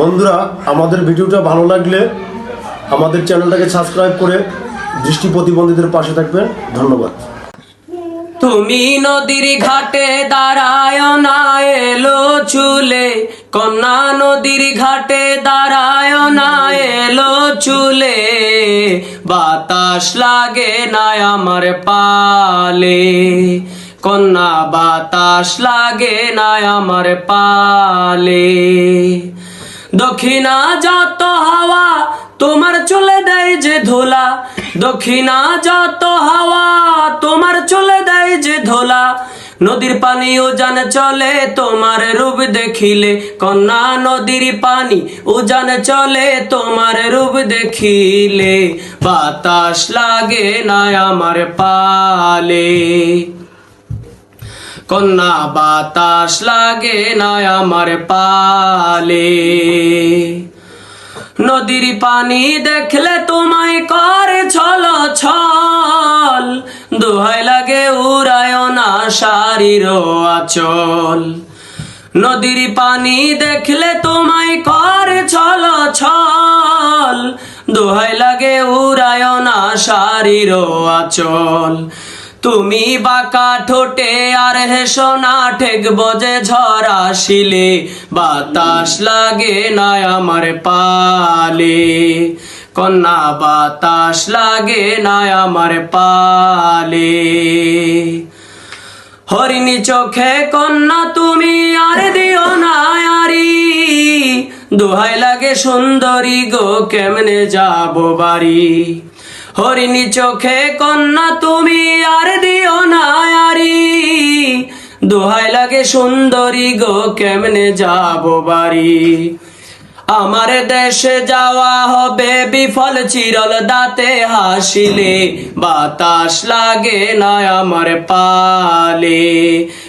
বন্ধুরা, আমাদের ভিডিওটা ভালো লাগলে আমাদের চ্যানেলটাকে সাবস্ক্রাইব করে দৃষ্টি প্রতিবন্ধীদের পাশে থাকবেন। ধন্যবাদ। তুমি নদীর ঘাটে দাঁড়ায় না এলো চুলে, কন্যা নদীর ঘাটে দাঁড়ায় না এলো চুলে, বাতাস লাগে না আমার পালে, কন্যা বাতাস লাগে না আমার পালে। দক্ষিণা যত হাওয়া, তোমার চলে দেয় যে ধোলা। দক্ষিণা যত হাওয়া, তোমার চলে দেয় যে ধোলা। নদীর পানি উজান চলে, তোমার রূপ দেখিলে। কন্যা নদীর পানি উজান চলে, তোমার রূপ দেখিলে। বাতাস লাগে না আমার পালে। কন্যা, বাতাস লাগে না আমার পালে। নদীর পানি দেখলে তোমায় করে ছল ছল দোহাই লাগে উড়ায় না শারীর আচল। নদীর পানি দেখলে তোমায় করে ছল ছল দোহাই লাগে উড়ায় না শারীর আচল। তুমি বাঁকা ঠোঁটে আর হেসো না, ঠেকব যে ঝড় আসিলে। বাতাস লাগে না আমার পালে। কন্যা, বাতাস লাগে না আমার পালে। হরিণী চোখে কন্যা, তুমি আর দিও না আরি। দোহাই লাগে সুন্দরী গো, কেমনে যাব বাড়ি? হরিণী চোখে কন্যা তুমি আর দিও না আরি দোহাই লাগে সুন্দরী গো, কেমনে যাব বাড়ি? আমার দেশে যাওয়া হবে বিফল, চিরল দাঁতে হাসিলে। বাতাস লাগে না আমার পালে।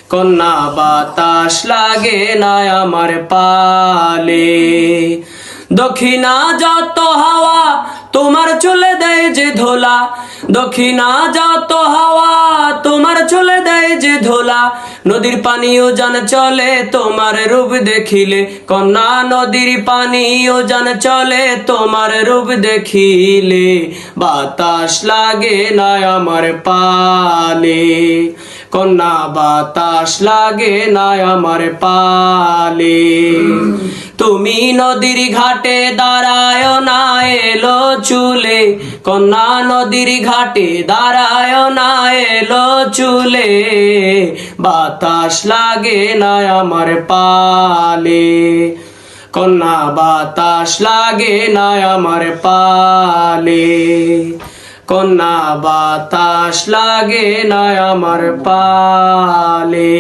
কন্যা, বাতাস লাগে না আমার পালে। দক্ষিণা যত হাওয়া, তোমার চলে যে ধোলা, দক্ষিণা যত হাওয়া, তোমার চলে দেয় যে ধোলা। নদীর পানিও জান চলে, তোমার রূপ দেখিলে। কন্যা নদীর পানিও জান চলে, তোমার রূপ দেখিলে। বাতাস লাগে না আমার পালে কন্যা বাতাস লাগে না আমার পালে। তুমি নদীর ঘাটে দাঁড়ায় না, এলো চুলে। কন্যা নদীর ঘাটে দাঁড়ায় না, এলো চুলে। বাতাস লাগে না আমার পালে। কন্যা বাতাস লাগে না আমার পালে। কন্যা বাতাস লাগে না আমার পালে।